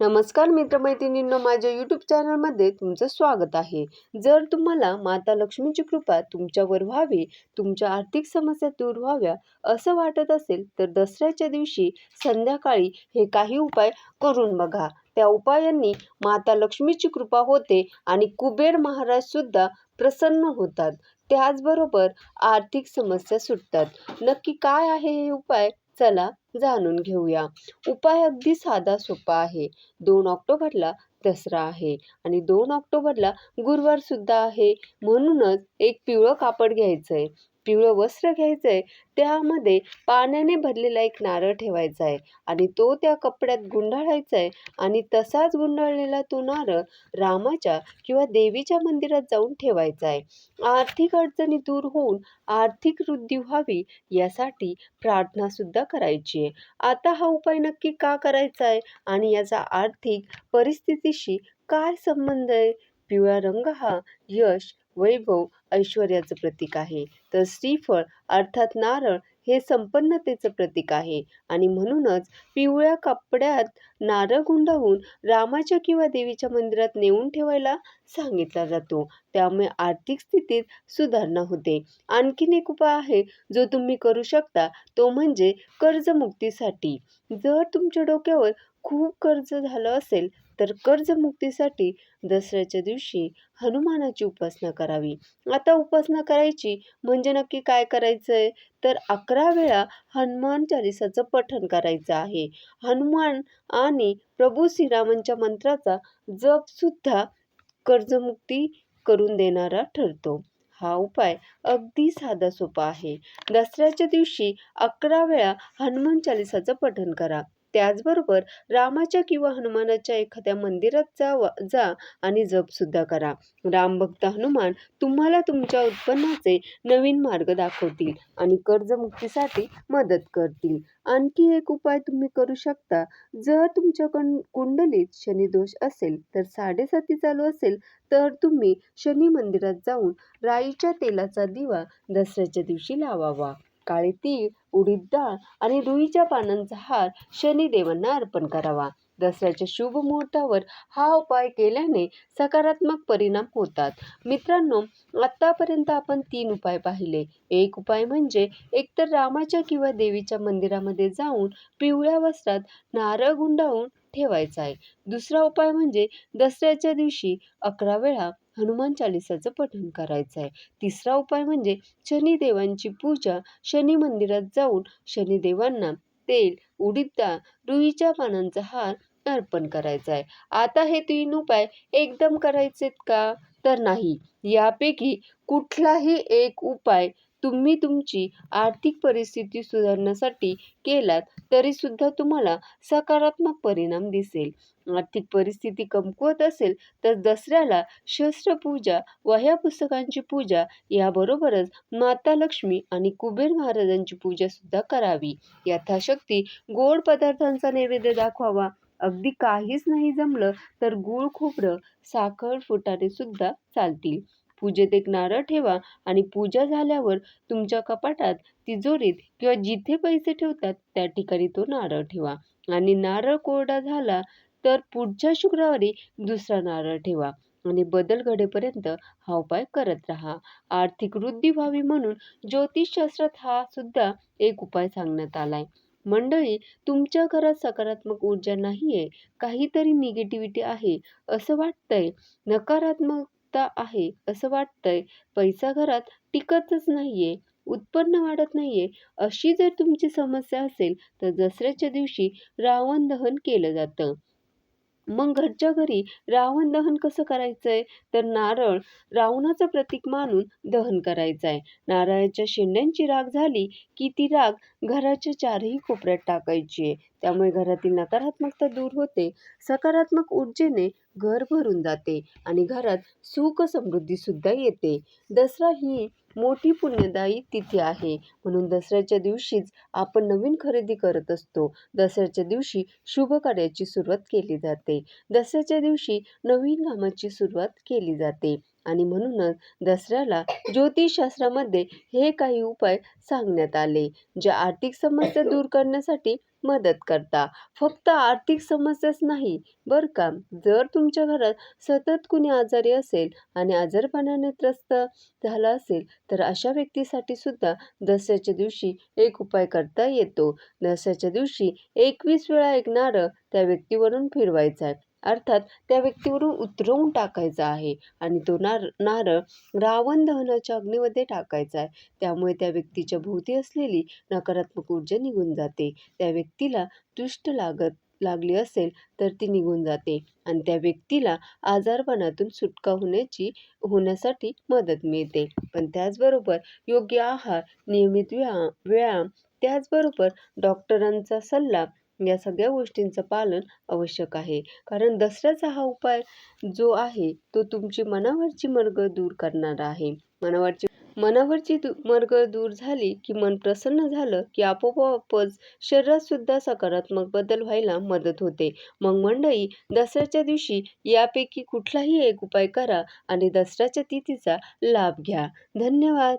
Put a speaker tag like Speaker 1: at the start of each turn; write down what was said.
Speaker 1: नमस्कार मित्रमैत्रिणींनो माझ्या यूट्यूब चॅनलमध्ये तुमचं स्वागत आहे. जर तुम्हाला माता लक्ष्मीची कृपा तुमच्यावर व्हावी तुमच्या आर्थिक समस्या दूर व्हाव्या असं वाटत असेल तर दसऱ्याच्या दिवशी संध्याकाळी हे काही उपाय करून बघा. त्या उपायांनी माता लक्ष्मीची कृपा होते आणि कुबेर महाराजसुद्धा प्रसन्न होतात. त्याचबरोबर आर्थिक समस्या सुटतात. नक्की काय आहे हे उपाय? चला जाणून घेऊया. उपाय अगदी साधा सोपा आहे. दोन ऑक्टोबरला दसरा आहे आणि दोन ऑक्टोबरला गुरुवार सुद्धा आहे. म्हणूनच एक पिवळं कापड घ्यायचं आहे पिवळं वस्त्र घ्यायचं आहे त्यामध्ये पाण्याने भरलेला एक नारळ ठेवायचा आहे आणि तो त्या कपड्यात गुंडाळायचा आहे आणि तसाच गुंडाळलेला तो नारळ रामाच्या किंवा देवीच्या मंदिरात जाऊन ठेवायचा आहे आर्थिक अडचणी दूर होऊन आर्थिक वृद्धी व्हावी यासाठी प्रार्थनासुद्धा करायची आहे आता हा उपाय नक्की का करायचा आहे आणि याचा आर्थिक परिस्थितीशी काय संबंध आहे? पिवळा रंग हा यश वैभव ऐश्वर्याचं प्रतीक आहे. तर श्रीफळ अर्थात नारळ हे संपन्नतेचं प्रतीक आहे. आणि म्हणूनच पिवळ्या कपड्यात नारळ गुंडाळून रामाच्या किंवा देवीच्या मंदिरात नेऊन ठेवायला सांगितला जातो. त्यामुळे आर्थिक स्थितीत सुधारणा होते. आणखीन एक उपाय आहे जो तुम्ही करू शकता तो म्हणजे कर्जमुक्तीसाठी. जर तुमच्या डोक्यावर खूप कर्ज झालं असेल तर कर्जमुक्तीसाठी दसऱ्याच्या दिवशी हनुमानाची उपासना करावी. आता उपासना करायची म्हणजे नक्की काय करायचं आहे तर अकरा वेळा हनुमान चालिसाचं पठण करायचं आहे. हनुमान आणि प्रभू श्रीरामांच्या मंत्राचा जपसुद्धा कर्जमुक्ती करून देणारा ठरतो. हा उपाय अगदी साधा सोपा आहे. दसऱ्याच्या दिवशी अकरा वेळा हनुमान चालिसाचं पठण करा. त्याचबरोबर रामाच्या किंवा हनुमानाच्या एखाद्या मंदिरात जा जा आणि जपसुद्धा करा. रामभक्त हनुमान तुम्हाला तुमच्या उत्पन्नाचे नवीन मार्ग दाखवतील आणि कर्जमुक्तीसाठी मदत करतील. आणखी एक उपाय तुम्ही करू शकता. जर तुमच्या कं कुंडलीत शनिदोष असेल तर साडेसाती चालू असेल तर तुम्ही शनी मंदिरात जाऊन राईच्या तेलाचा दिवा दसऱ्याच्या दिवशी लावावा. काळे तीळ उडीद डाळ आणि रुईच्या पानांचा हार शनिदेवांना अर्पण करावा. दसऱ्याच्या शुभ मुहूर्तावर हा उपाय केल्याने सकारात्मक परिणाम होतात. मित्रांनो आत्तापर्यंत आपण तीन उपाय पाहिले. एक उपाय म्हणजे एकतर रामाच्या किंवा देवीच्या मंदिरामध्ये जाऊन पिवळ्या वस्त्रात नारळ गुंडाळून ठेवायचा आहे. दुसरा उपाय म्हणजे दसऱ्याच्या दिवशी अकरा वेळा हनुमान चालिसाचं पठण करायचं आहे तिसरा उपाय म्हणजे शनिदेवांची पूजा शनी मंदिरात जाऊन शनिदेवांना तेल उडीद रुईच्या पानांचा हार अर्पण करायचा आहे आता हे तीन उपाय एकदम करायचेत का? तर नाही. यापैकी कुठलाही एक उपाय तुम्ही तुमची आर्थिक परिस्थिती सुधारण्यासाठी केलात तरीसुद्धा तुम्हाला सकारात्मक परिणाम दिसेल. आर्थिक परिस्थिती कमकुवत असेल तर दसऱ्याला शस्त्रपूजा वह्या पुस्तकांची पूजा याबरोबरच माता लक्ष्मी आणि कुबेर महाराजांची पूजासुद्धा करावी. यथाशक्ती गोड पदार्थांचा नैवेद्य दाखवावा. अगदी काहीच नाही जमलं तर गूळ खोबरं साखर फुटाणे सुद्धा चालतील. पूजेत एक नारळ ठेवा आणि पूजा झाल्यावर तुमच्या कपाटात तिजोरीत किंवा जिथे पैसे ठेवतात त्या ठिकाणी तो नारळ ठेवा. आणि नारळ कोरडा झाला तर पुढच्या शुक्रवारी दुसरा नारळ ठेवा आणि बदल घडेपर्यंत हा उपाय करत राहा. आर्थिक वृद्धी व्हावी म्हणून ज्योतिषशास्त्रात हा सुद्धा एक उपाय सांगण्यात आलाय. मंडळी तुमच्या घरात सकारात्मक ऊर्जा नाही आहे काहीतरी निगेटिव्हिटी आहे असं वाटतंय? नकारात्मकता आहे असं वाटतंय. पैसा घरात टिकतच नाहीये उत्पन्न वाढत नाहीये अशी जर तुमची समस्या असेल तर दसऱ्याच्या दिवशी रावण दहन केलं जातं. मग घरच्या घरी रावण दहन कसं करायचं आहे तर नारळ रावणाचं प्रतीक मानून दहन करायचं आहे नारळाच्या शेंड्यांची राग झाली की ती राग घराच्या चारही कोपऱ्यात टाकायची आहे. त्यामुळे घरातील नकारात्मकता दूर होते सकारात्मक ऊर्जेने घर भरून जाते आणि घरात सुख समृद्धीसुद्धा येते. दसरा ही मोठी पुण्यदायी तिथी आहे. म्हणून दसऱ्याच्या दिवशीच आपण नवीन खरेदी करत असतो. दसऱ्याच्या दिवशी शुभ कार्याची सुरुवात केली जाते. दसऱ्याच्या दिवशी नवीन कामाची सुरुवात केली जाते. आणि म्हणूनच दसऱ्याला ज्योतिषशास्त्रामध्ये हे काही उपाय सांगण्यात आले ज्या आर्थिक समस्या दूर करण्यासाठी मदत करता. फक्त आर्थिक समस्याच नाही बरं का? जर तुमच्या घरात सतत कुणी आजारी असेल आणि आजारपणाने त्रस्त झाला असेल तर अशा व्यक्तीसाठी सुद्धा दसऱ्याच्या दिवशी एक उपाय करता येतो. दसऱ्याच्या दिवशी एकवीस वेळा एक नारळ त्या व्यक्तीवरून फिरवायचा आहे. अर्थात त्या व्यक्तीवरून उतरवून टाकायचा आहे आणि तो नार नारळ रावण दहनाच्या अग्नीमध्ये टाकायचा आहे. त्यामुळे त्या व्यक्तीच्या भोवती असलेली नकारात्मक ऊर्जा निघून जाते. त्या व्यक्तीला दुष्ट लागत लागली असेल तर ती निघून जाते आणि त्या व्यक्तीला आजारपणातून सुटका होण्याची होण्यासाठी मदत मिळते. पण त्याचबरोबर योग्य आहार नियमित व्यायाम व्यायाम त्याचबरोबर डॉक्टरांचा सल्ला या सगळ्या गोष्टींचं पालन आवश्यक आहे. कारण दसऱ्याचा हा उपाय जो आहे तो तुमची मनावरची मरगळ दूर करणारा आहे. मनावरची मनावरची दु मरगळ दूर झाली की मन प्रसन्न झालं की आपोआपच शरीरात सुद्धा सकारात्मक बदल व्हायला मदत होते. मग मंडळी दसऱ्याच्या दिवशी यापैकी कुठलाही एक उपाय करा आणि दसऱ्याच्या तिथीचा लाभ घ्या. धन्यवाद!